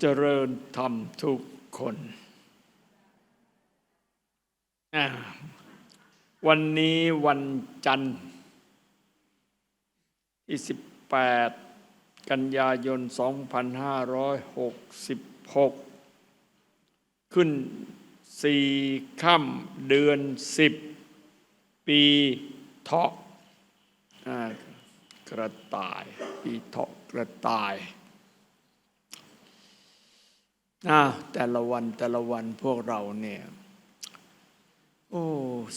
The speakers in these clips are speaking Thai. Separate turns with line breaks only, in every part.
เจริญธรรมทุกคนวันนี้วันจันทร์ที่18 กันยายน 2566 ขึ้นสี่ค่ำเดือน10ปีเถาะอ่ากระต่าย ปีเถาะกระต่าย นะแต่ละวันแต่ละวันพวกเราเนี่ย โอ้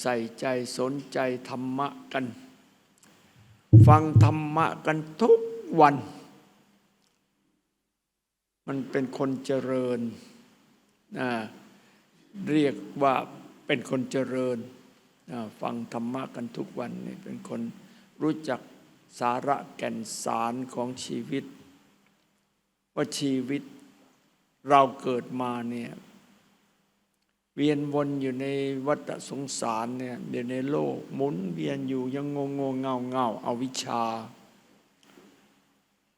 ใส่ใจสนใจธรรมะกัน ฟังธรรมะกันทุกวัน มันเป็นคนเจริญนะเรียกว่าเป็นคนเจริญนะฟังธรรมะกันทุกวันนี่เป็นคนรู้จักสาระแก่นสารของชีวิต ว่าชีวิต เราเกิดมาเนี่ยเวียนวนอยู่ในวัฏสงสารเนี่ยเดี๋ยวในโลกหมุนเวียนอยู่ยังงงงเงาเงาเอาวิชา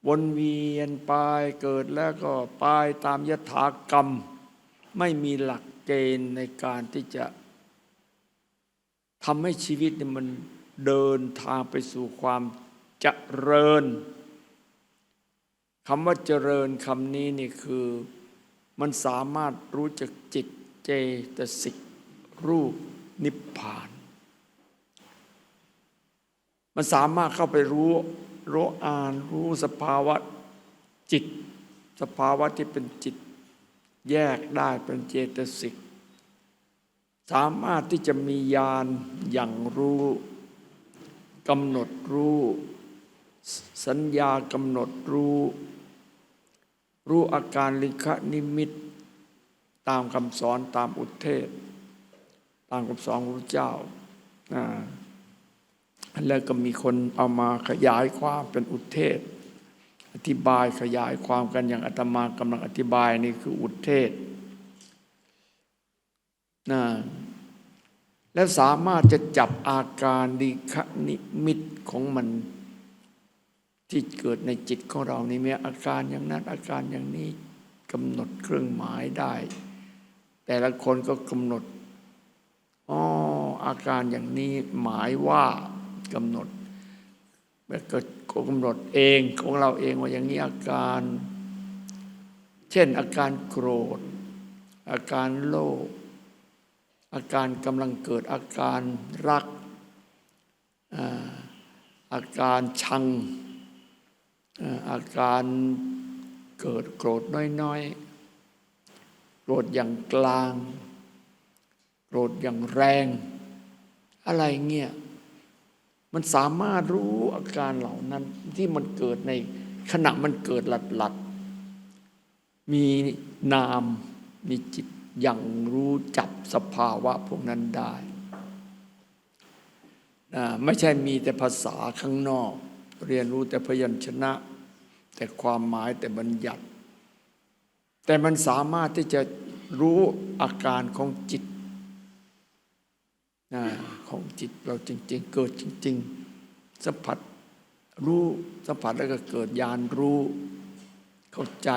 วนเวียนไปเกิดแล้วก็ไปตามยถากรรม ไม่มีหลักเกณฑ์ในการที่จะทำให้ชีวิตเนี่ยมันเดินทางไปสู่ความเจริญคำว่าเจริญคำนี้นี่คือ มันสามารถรู้จักจิตเจตสิกรูปนิพพาน มันสามารถเข้าไปรู้รู้อ่านรู้สภาวะจิต สภาวะที่เป็นจิต แยกได้เป็นเจตสิก สามารถที่จะมีญาณอย่างรู้กำหนดรู้ สัญญากำหนดรู้ รู้อาการลิขนิมิต ตามคำสอนตามอุทเทศ ตามคำสอนของพระเจ้าแล้วก็มีคนเอามาขยายความเป็นอุทเทศ อธิบายขยายความกันอย่างอาตมากำลังอธิบายนี่คืออุทเทศนะและสามารถจะจับอาการดิคนิมิตของมัน ที่เกิดในจิตของเรานี่มีอาการอย่างนั้นอาการอย่างนี้กำหนดเครื่องหมายได้ แต่ละคนก็กำหนดอ๋ออาการอย่างนี้หมายว่ากำหนดแล้วก็กำหนดเองของเราเองว่าอย่างนี้อาการ เช่นอาการโกรธ อาการโลภอาการกำลังเกิดอาการรักอาอาการชัง อาการเกิดโกรธน้อยๆ โกรธอย่างกลาง โกรธอย่างแรง อะไรเงี้ย มันสามารถรู้อาการเหล่านั้นที่มันเกิดในขณะมันเกิดหลัดหลัดๆมีนามมีจิตอย่างรู้จับสภาวะพวกนั้นได้ ไม่ใช่มีแต่ภาษาข้างนอก เรียนรู้แต่พยัญชนะ แต่ความหมายแต่บัญญัติ แต่มันสามารถที่จะรู้อาการของจิตของจิตเราจริง ๆ เกิดจริง ๆ สัมผัสรู้สัมผัสแล้วก็เกิดญาณรู้เข้าใจ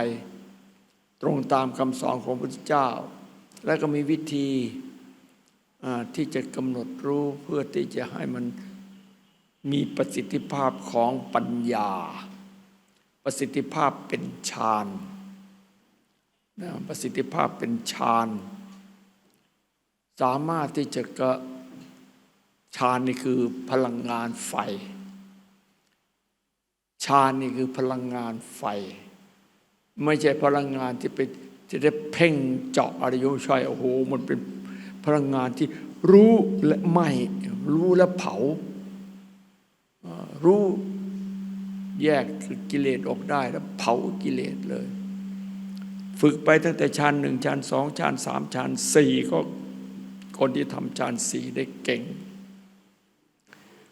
ตรงตามคำสอนของพระพุทธเจ้า แล้วก็มีวิธีที่จะกำหนดรู้เพื่อที่จะให้มัน มีประสิทธิภาพของปัญญา ประสิทธิภาพเป็นฌานนะประสิทธิภาพเป็นฌานสามารถที่จะกะฌานนี่คือพลังงานไฟฌานนี่คือพลังงานไฟ ไม่ใช่พลังงานที่ไปที่ได้เพ่งเจาะอริยชัยโอ้โหมันเป็นพลังงานที่รู้และไหม่รู้และเผา รู้แยกกิเลสออกได้แล้วเผากิเลสเลย ฝึกไปตั้งแต่ชั้นหนึ่งชั้นสองชั้นสามชั้นสี่ก็คนที่ทำชั้นสี่ได้เก่ง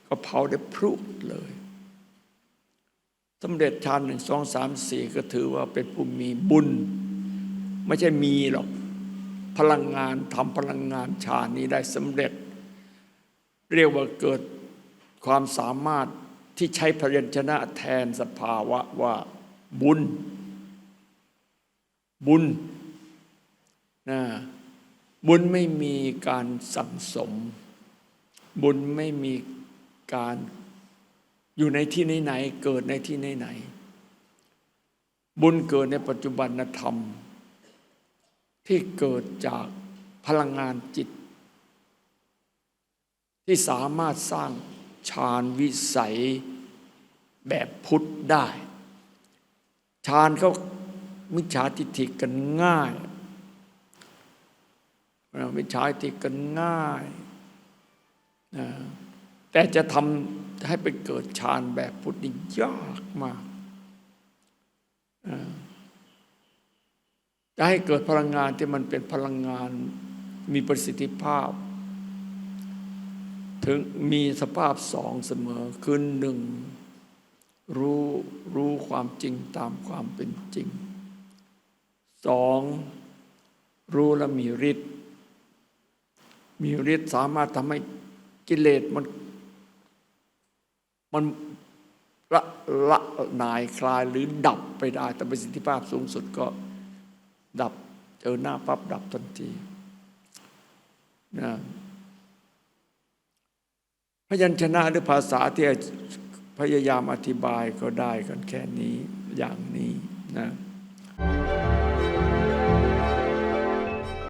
ก็เผาได้พรุเลยสำเร็จชั้นหนึ่งสองสามสี่ก็ถือว่าเป็นผู้มีบุญ ไม่ใช่มีหรอกพลังงานทำพลังงานฌานนี้ได้สำเร็จ เรียกว่าเกิดความสามารถ ที่ใช้พยัญชนะแทนสภาวะว่าบุญ บุญนะบุญไม่มีการสั่งสม บุญไม่มีการอยู่ในที่ไหนๆเกิดในที่ไหนๆบุญเกิดในปัจจุบันธรรม ที่เกิดจากพลังงานจิต ที่สามารถสร้าง ฌานวิสัยแบบพุทธได้ฌานเขามิจฉาทิฏฐิกันง่ายมิจฉาทิฏฐิกันง่ายแต่จะทำให้ไปเกิดฌานแบบพุทธนี่ยากมากจะให้เกิดพลังงานที่มันเป็นพลังงานมีประสิทธิภาพ ถึงมีสภาพสองเสมอคือหนึ่งรู้รู้ความจริงตามความเป็นจริงสองรู้และมีฤทธิ์มีฤทธิ์สามารถทำให้กิเลสมันมันละละนายคลายหรือดับไปได้ แต่ประสิทธิภาพสูงสุดก็ดับเจอหน้าปั๊บดับทันทีนะ พยัญชนะหรือภาษาที่พยายามอธิบายก็ได้กันแค่นี้อย่างนี้นะ